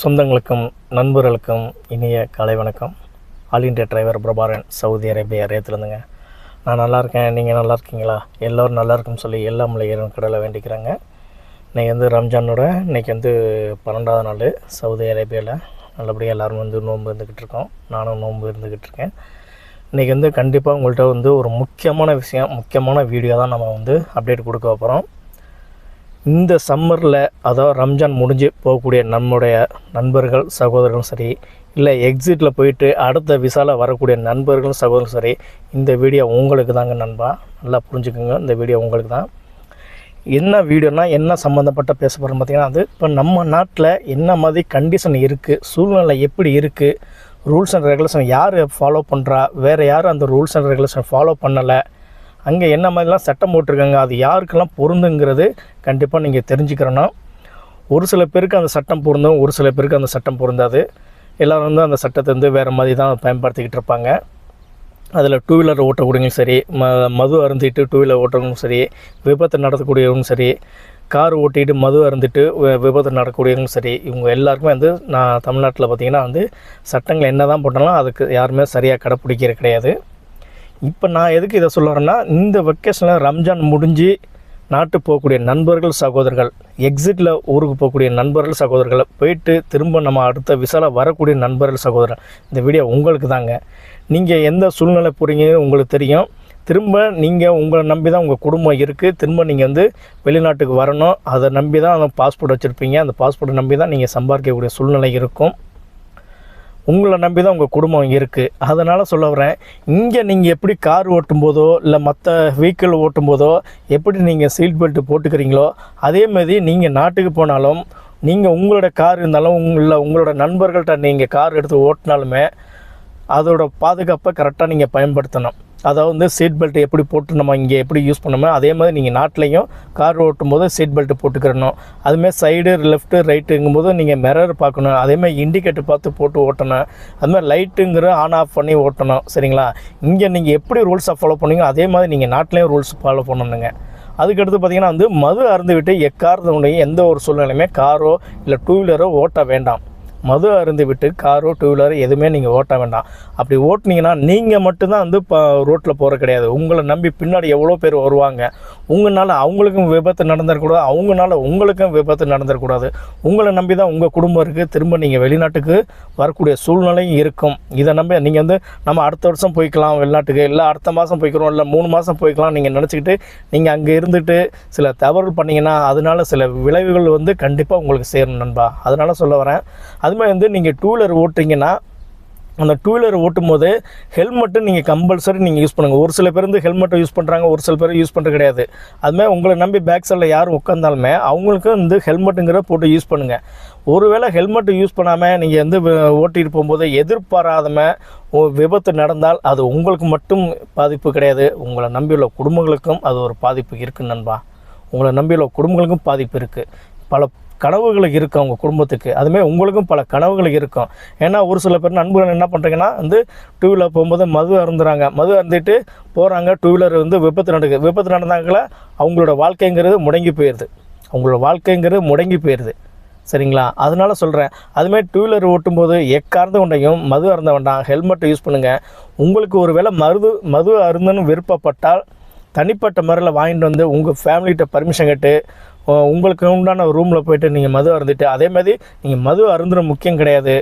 சொந்தங்களுக்கும் நண்பர்களுக்கும் இனிய காலை வணக்கம். All India driver Prabaran Saudi Arabia ரேத்துலேருந்துங்க. நான் நல்லா இருக்கேன். நீங்கள் நல்லா இருக்கீங்களா? எல்லோரும் நல்லா இருக்குன்னு சொல்லி எல்லா இறைவன் கடலை வேண்டிக்கிறாங்க. இன்றைக்கி வந்து ரம்ஜானோட இன்றைக்கி வந்து பன்னெண்டாவது நாள் சவுதி அரேபியாவில் நல்லபடியாக எல்லோரும் வந்து நோன்பு இருந்துக்கிட்டு இருக்கோம். நானும் நோன்பு இருந்துக்கிட்டு இருக்கேன். இன்றைக்கி வந்து கண்டிப்பாக உங்கள்கிட்ட வந்து ஒரு முக்கியமான விஷயம் முக்கியமான வீடியோ தான் நம்ம வந்து அப்டேட் கொடுக்க போகிறோம் இந்த சம்மரில் அதாவது ரம்ஜான் முடிஞ்சு போகக்கூடிய நம்முடைய நண்பர்கள் சகோதரர்களும் சரி இல்லை எக்ஸிட்டில் போயிட்டு அடுத்த விசாவில் வரக்கூடிய நண்பர்களும் சகோதரர்களும் சரி இந்த வீடியோ உங்களுக்கு தாங்க நண்பா. நல்லா புரிஞ்சுக்கோங்க இந்த வீடியோ உங்களுக்கு தான். என்ன வீடியோனா என்ன சம்மந்தப்பட்ட பேச போகிறோம் பார்த்தீங்கன்னா அது இப்போ நம்ம நாட்டில் என்ன மாதிரி கண்டிஷன் இருக்குது சூழ்நிலை எப்படி இருக்குது ரூல்ஸ் அண்ட் ரெகுலேஷன் யார் ஃபாலோ பண்ணுறா வேறு யாரும் அந்த ரூல்ஸ் அண்ட் ரெகுலேஷன் ஃபாலோ பண்ணலை அங்கே என்ன மாதிரிலாம் சட்டம் போட்டிருக்காங்க அது யாருக்கெல்லாம் பொருந்துங்கிறது கண்டிப்பாக நீங்கள் தெரிஞ்சுக்கிறோன்னா ஒரு சில பேருக்கு அந்த சட்டம் பொருந்தும் ஒரு சில பேருக்கு அந்த சட்டம் பொருந்தாது. எல்லோரும் வந்து அந்த சட்டத்தை வந்து வேறு மாதிரி தான் பயன்படுத்திக்கிட்டு இருப்பாங்க. அதில் டூ வீலர் ஓட்டக்கூடியவங்களும் சரி ம மது அருந்திட்டு டூ வீலர் ஓட்டுறவங்களும் சரி விபத்து நடத்தக்கூடியவங்களும் சரி கார் ஓட்டிட்டு மது அருந்திட்டு விபத்து நடக்கக்கூடியவங்களும் சரி இவங்க எல்லாருக்குமே வந்து நான் தமிழ்நாட்டில் பார்த்திங்கன்னா வந்து சட்டங்கள் என்ன தான் போட்டாலும் அதுக்கு யாருமே சரியாக கடைப்பிடிக்கிறது கிடையாது. இப்போ நான் எதுக்கு இதை சொல்ல வரேன்னா இந்த வெக்கேஷனில் ரம்ஜான் முடிஞ்சு நாட்டு போகக்கூடிய நண்பர்கள் சகோதரர்கள் எக்ஸிட்டில் ஊருக்கு போகக்கூடிய நண்பர்கள் சகோதரர்களை போயிட்டு திரும்ப நம்ம அடுத்த விசால வரக்கூடிய நண்பர்கள் சகோதரர் இந்த வீடியோ உங்களுக்கு தாங்க. நீங்கள் எந்த சூழ்நிலை போகிறீங்கன்னு உங்களுக்கு தெரியும். திரும்ப நீங்கள் உங்களை நம்பி தான் உங்கள் குடும்பம் இருக்குது திரும்ப நீங்கள் வந்து வெளிநாட்டுக்கு வரணும். அதை நம்பி தான் அந்த பாஸ்போர்ட் வச்சுருப்பீங்க. அந்த பாஸ்போர்ட்டை நம்பி தான் நீங்கள் சம்பாதிக்கக்கூடிய சூழ்நிலை இருக்கும். உங்களை நம்பி தான் உங்கள் குடும்பம் இருக்குது அதனால் சொல்ல வரேன் இங்கே நீங்கள் எப்படி கார் ஓட்டும் போதோ இல்லை மற்ற வெஹிக்கிள் ஓட்டும் போதோ எப்படி நீங்கள் சீட் பெல்ட்டு போட்டுக்கிறீங்களோ அதே மாதிரி நீங்கள் நாட்டுக்கு போனாலும் நீங்கள் உங்களோட கார் இருந்தாலும் உங்களை உங்களோட நண்பர்கள்ட்ட நீங்கள் கார் எடுத்து ஓட்டினாலுமே அதோட பாதுகாப்பை கரெக்டாக நீங்கள் பயன்படுத்தணும். அதாவது வந்து சீட் பெல்ட் எப்படி போட்டு நம்ம இங்கே எப்படி யூஸ் பண்ணோமோ அதே மாதிரி நீங்கள் நாட்டிலையும் கார் ஓட்டும் போது சீட் பெல்ட் போட்டுக்கிறணும். அதுமாதிரி சைடு லெஃப்ட்டு ரைட்டுங்கும் போது நீங்கள் மிரர் பார்க்கணும். அதேமாதிரி இண்டிகேட்டர் பார்த்து போட்டு ஓட்டணும். அதுமாதிரி லைட்டுங்கிற ஆன் ஆஃப் பண்ணி ஓட்டணும். சரிங்களா? இங்கே நீங்கள் எப்படி ரூல்ஸை ஃபாலோ பண்ணீங்க அதே மாதிரி நீங்கள் நாட்டிலையும் ரூல்ஸ் ஃபாலோ பண்ணணுங்க. அதுக்கடுத்து பார்த்தீங்கன்னா வந்து மது அருந்து விட்டு எக்காரத்துடைய எந்த ஒரு சூழ்நிலையுமே காரோ இல்லை டூ வீலரோ ஓட்ட வேண்டாம். மது அருந்து விட்டு காரோ டூவீலரோ எதுவுமே நீங்கள் ஓட்ட வேண்டாம். அப்படி ஓட்டினீங்கன்னா நீங்கள் மட்டும்தான் வந்து இப்போ ரோட்டில் போகிற கிடையாது. உங்களை நம்பி பின்னாடி எவ்வளோ பேர் வருவாங்க உங்களால் அவங்களுக்கும் விபத்து நடந்துடக்கூடாது அவங்கனால உங்களுக்கும் விபத்து நடந்துடக்கூடாது உங்களை நம்பி தான் உங்கள் குடும்பம் இருக்குது திரும்ப நீங்கள் வெளிநாட்டுக்கு வரக்கூடிய சூழ்நிலையும் இருக்கும். இதை நம்பி நீங்கள் வந்து நம்ம அடுத்த வருஷம் போய்க்கலாம் வெளிநாட்டுக்கு இல்லை அடுத்த மாதம் போய்க்கிறோம் இல்லை மூணு மாதம் போய்க்கலாம் நீங்கள் நினச்சிக்கிட்டு நீங்கள் அங்கே இருந்துட்டு சில தவறுகள் பண்ணிங்கன்னா அதனால சில விளைவுகள் வந்து கண்டிப்பாக உங்களுக்கு சேரும் நண்பா. அதனால சொல்ல வரேன். அது அது மாதிரி வந்து நீங்கள் டூ வீலர் ஓட்டுறீங்கன்னா அந்த டூ வீலர் ஓட்டும் போது ஹெல்மெட்டு நீங்கள் கம்பல்சரி நீங்கள் யூஸ் பண்ணுங்கள் ஒரு சில பேர் வந்து ஹெல்மெட்டை யூஸ் பண்ணுறாங்க ஒரு சில பேர் யூஸ் பண்ணுறது கிடையாது. அதுமாதிரி உங்களை நம்பி பேக் சைடில் யார் உட்காந்தாலுமே அவங்களுக்கும் வந்து ஹெல்மெட்டுங்கிற போட்டு யூஸ் பண்ணுங்கள் ஒருவேளை ஹெல்மெட்டு யூஸ் பண்ணாமல் நீங்கள் வந்து ஓட்டிகிட்டு போகும்போது எதிர்பாராதம விபத்து நடந்தால் அது உங்களுக்கு மட்டும் பாதிப்பு கிடையாது. உங்களை நம்பியுள்ள குடும்பங்களுக்கும் அது ஒரு பாதிப்பு இருக்குது நண்பா. உங்களை நம்பியுள்ள குடும்பங்களுக்கும் பாதிப்பு இருக்குது பல கனவுகள் இருக்கும் அவங்க குடும்பத்துக்கு. அதுமாதிரி உங்களுக்கும் பல கனவுகள் இருக்கும். ஏன்னா ஒரு சில பேர் நண்பர்கள் என்ன பண்ணுறாங்கன்னா வந்து டூ வீலர் போகும்போது மது அருந்துறாங்க. மது அருந்திட்டு போகிறாங்க டூ வீலர் வந்து விபத்து நடக்குது விபத்து நடந்தாங்கள அவங்களோட வாழ்க்கைங்கிறது முடங்கி போயிடுது அவங்களோட வாழ்க்கைங்கிறது முடங்கி போயிடுது சரிங்களா? அதனால சொல்கிறேன் அதுமாரி டூ வீலர் ஓட்டும்போது எக்கார்ந்த கொண்டையும் மது அருந்த வேண்டாம். ஹெல்மெட்டை யூஸ் பண்ணுங்கள் உங்களுக்கு ஒரு வேளை மருது மது அருந்தன்னு விருப்பப்பட்டால் தனிப்பட்ட முறையில் வாங்கிட்டு வந்து உங்கள் ஃபேமிலிகிட்ட பர்மிஷன் கேட்டு உங்களுக்கு உண்டான ரூமில் போயிட்டு நீங்கள் மது அருந்துட்டு அதே மாதிரி நீங்கள் மது அருந்துற முக்கியம் கிடையாது.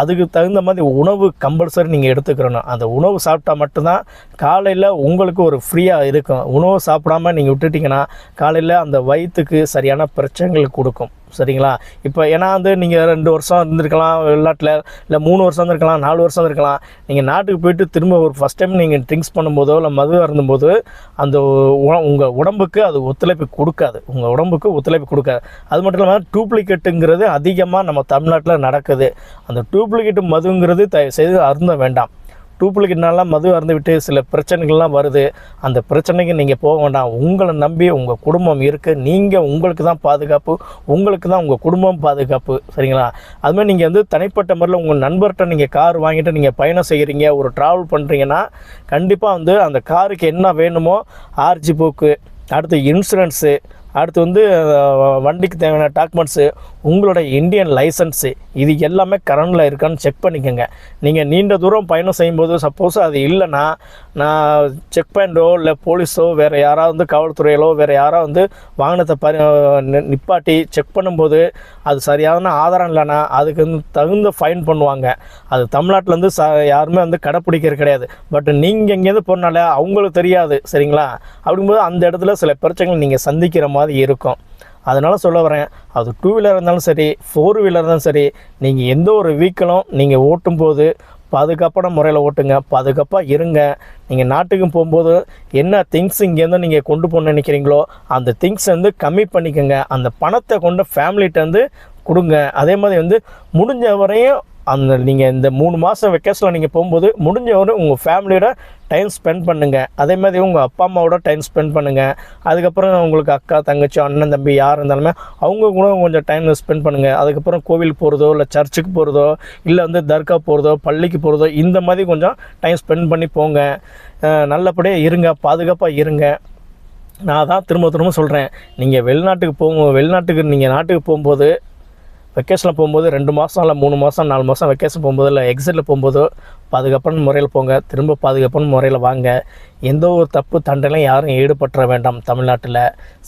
அதுக்கு தகுந்த மாதிரி உணவு கம்பல்சரி நீங்கள் எடுத்துக்கிறணும். அந்த உணவு சாப்பிட்டா மட்டும்தான் காலையில் உங்களுக்கு ஒரு ஃப்ரீயாக இருக்கும். உணவு சாப்பிடாம நீங்கள் விட்டுட்டிங்கன்னா காலையில் அந்த வயிற்றுக்கு சரியான பிரச்சனைகள் கொடுக்கும். சரிங்களா? இப்போ ஏன்னா வந்து நீங்கள் ரெண்டு வருஷம் இருந்திருக்கலாம் வெளிநாட்டில். இல்லை மூணு வருஷம் இருந்திருக்கலாம் நாலு வருஷம் இருக்கலாம் நீங்கள் நாட்டுக்கு போயிட்டு திரும்ப ஒரு ஃபஸ்ட் டைம் நீங்கள் ட்ரிங்க்ஸ் பண்ணும்போதோ இல்லை மது அருந்தும்போது அந்த உங்கள் உடம்புக்கு அது ஒத்துழைப்பு கொடுக்காது. உங்கள் உடம்புக்கு ஒத்துழைப்பு கொடுக்காது. அது மட்டும் இல்லாமல் டூப்ளிகேட்டுங்கிறது அதிகமாக நம்ம தமிழ்நாட்டில் நடக்குது. அந்த டூப்ளிகேட்டு மதுங்கிறது தயவு செய்து அருந்த வேண்டாம். டூப்ளிகேட்னால மது அருந்து விட்டு சில பிரச்சனைகள்லாம் வருது. அந்த பிரச்சனைக்கு நீங்கள் போக வேண்டாம். உங்களை நம்பி உங்கள் குடும்பம் இருக்குது நீங்கள் உங்களுக்கு தான் பாதுகாப்பு. உங்களுக்கு தான் உங்கள் குடும்பம் பாதுகாப்பு. சரிங்களா? அதுமாதிரி நீங்கள் வந்து தனிப்பட்ட முறையில் உங்கள் நண்பர்கிட்ட நீங்கள் கார் வாங்கிட்டு நீங்கள் பயணம் செய்கிறீங்க ஒரு ட்ராவல் பண்ணுறீங்கன்னா கண்டிப்பாக வந்து அந்த காருக்கு என்ன வேணுமோ ஆர்ஜி புக்கு அடுத்து இன்சூரன்ஸு அடுத்து வந்து வண்டிக்கு தேவையான டாக்குமெண்ட்ஸு உங்களோட இந்தியன் லைசன்ஸு இது எல்லாமே கரண்டில் இருக்கான்னு செக் பண்ணிக்கோங்க. நீங்கள் நீண்ட தூரம் பயணம் செய்யும்போது சப்போஸ் அது இல்லைன்னா நான் செக் பாயிண்டோ இல்லை போலீஸோ வேறு யாராவது வந்து காவல்துறையிலோ வேறு யாராவது வந்து வாகனத்தை பரி நிப்பாட்டி செக் பண்ணும்போது அது சரியான ஆதாரம் இல்லைன்னா அதுக்கு வந்து தகுந்த ஃபைன் பண்ணுவாங்க. அது தமிழ்நாட்டிலேருந்து ச யாருமே வந்து கடைப்பிடிக்கிறது கிடையாது. பட் நீங்கள் இங்கேருந்து போனால அவங்களுக்கு தெரியாது சரிங்களா? அப்படிங்கும்போது அந்த இடத்துல சில பிரச்சனைகள் நீங்கள் சந்திக்கிற மாதிரி இருக்கும். அதனால் சொல்ல வரேன். அது டூ வீலர் இருந்தாலும் சரி ஃபோர் வீலர் இருந்தாலும் சரி நீங்கள் எந்த ஒரு வீக்கிலும் நீங்கள் ஓட்டும்போது பாதுகாப்பான முறையில் ஓட்டுங்க பாதுகாப்பாக இருங்க. நீங்கள் நாட்டுக்கு போகும்போது என்ன திங்ஸ் இங்கேருந்து நீங்கள் கொண்டு போகணும்னு நினைக்கிறீங்களோ அந்த திங்ஸ் வந்து கம்மி பண்ணிக்கோங்க. அந்த பணத்தை கொண்டு ஃபேமிலிகிட்ட வந்து கொடுங்க. அதே மாதிரி வந்து முடிஞ்ச வரையும் அந்த நீங்கள் இந்த மூணு மாதம் வெக்கேஷனில் நீங்கள் போகும்போது முடிஞ்சவரை உங்கள் ஃபேமிலியோட டைம் ஸ்பெண்ட் பண்ணுங்கள் அதே மாதிரி உங்கள் அப்பா அம்மாவோட டைம் ஸ்பெண்ட் பண்ணுங்கள் அதுக்கப்புறம் உங்களுக்கு அக்கா தங்கச்சி அண்ணன் தம்பி யார் இருந்தாலுமே அவங்க கூட கொஞ்சம் டைம் ஸ்பெண்ட் பண்ணுங்கள் அதுக்கப்புறம் கோவில் போகிறதோ இல்லை சர்ச்சுக்கு போகிறதோ இல்லை வந்து தர்கா போகிறதோ பள்ளிக்கு போகிறதோ இந்த மாதிரி கொஞ்சம் டைம் ஸ்பெண்ட் பண்ணி போங்க. நல்லபடியாக இருங்க பாதுகாப்பாக இருங்க. நான் தான் திரும்ப திரும்ப சொல்கிறேன் நீங்கள் வெளிநாட்டுக்கு போகும் வெளிநாட்டுக்கு நீங்கள் நாட்டுக்கு போகும்போது வெக்கேஷனில் போகும்போது ரெண்டு மாதம் இல்லை மூணு மாதம் நாலு மாதம் வெக்கேஷன் போகும்போது இல்லை எக்ஸிட்டில் போகும்போது பாதுகாப்பான முறையில் போங்க. திரும்ப பாதுகாப்பான முறையில் வாங்க. எந்த ஒரு தப்பு தண்டனையும் யாரும் ஈடுபட்டுற வேண்டாம் தமிழ்நாட்டில்.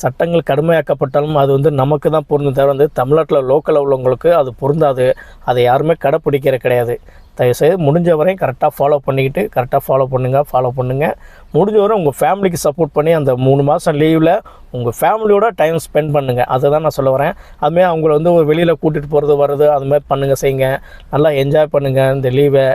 சட்டங்கள் கடுமையாக்கப்பட்டாலும் அது வந்து நமக்கு தான் பொருந்தும் தவிர வந்து தமிழ்நாட்டில் லோக்கலில் உள்ளவங்களுக்கு அது பொருந்தாது. அதை யாருமே கடைப்பிடிக்கிற கிடையாது. தயவுசெய்து முடிஞ்ச வரையும் கரெக்டாக ஃபாலோ பண்ணிக்கிட்டு கரெக்டாக ஃபாலோ பண்ணுங்கள் ஃபாலோ பண்ணுங்கள் முடிஞ்ச வரை உங்கள் ஃபேமிலிக்கு சப்போர்ட் பண்ணி அந்த மூணு மாதம் லீவில் உங்கள் ஃபேமிலியோட டைம் ஸ்பெண்ட் பண்ணுங்கள் அதை தான் நான் சொல்ல வரேன். அதுமாதிரி அவங்கள வந்து ஒரு வெளியில் கூட்டிகிட்டு போகிறது வர்றது அது மாதிரி பண்ணுங்கள் செய்யுங்க நல்லா என்ஜாய் பண்ணுங்கள் இந்த லீவை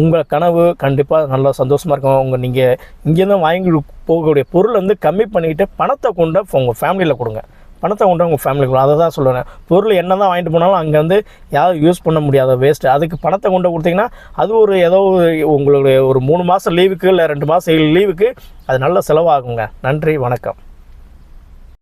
உங்கள் கனவு கண்டிப்பாக நல்லா சந்தோஷமாக இருக்கும். உங்கள் நீங்கள் இங்கேருந்து வாங்கி போகக்கூடிய பொருள் வந்து கம்மி பண்ணிக்கிட்டு பணத்தை கொண்டு உங்கள் ஃபேமிலியில் கொடுங்க. பணத்தை கொண்டு உங்கள் ஃபேமிலிக்குள்ள அதை தான் சொல்லுவேன் பொருள் என்ன தான் வாங்கிட்டு போனாலும் அங்கே வந்து யாரும் யூஸ் பண்ண முடியாத வேஸ்ட்டு அதுக்கு பணத்தை கொண்டு கொடுத்தீங்கன்னா அது ஒரு ஏதோ ஒரு உங்களுடைய ஒரு மூணு மாதம் லீவுக்கு இல்லை ரெண்டு மாதம் லீவுக்கு அது நல்ல செலவாகுங்க. நன்றி வணக்கம்.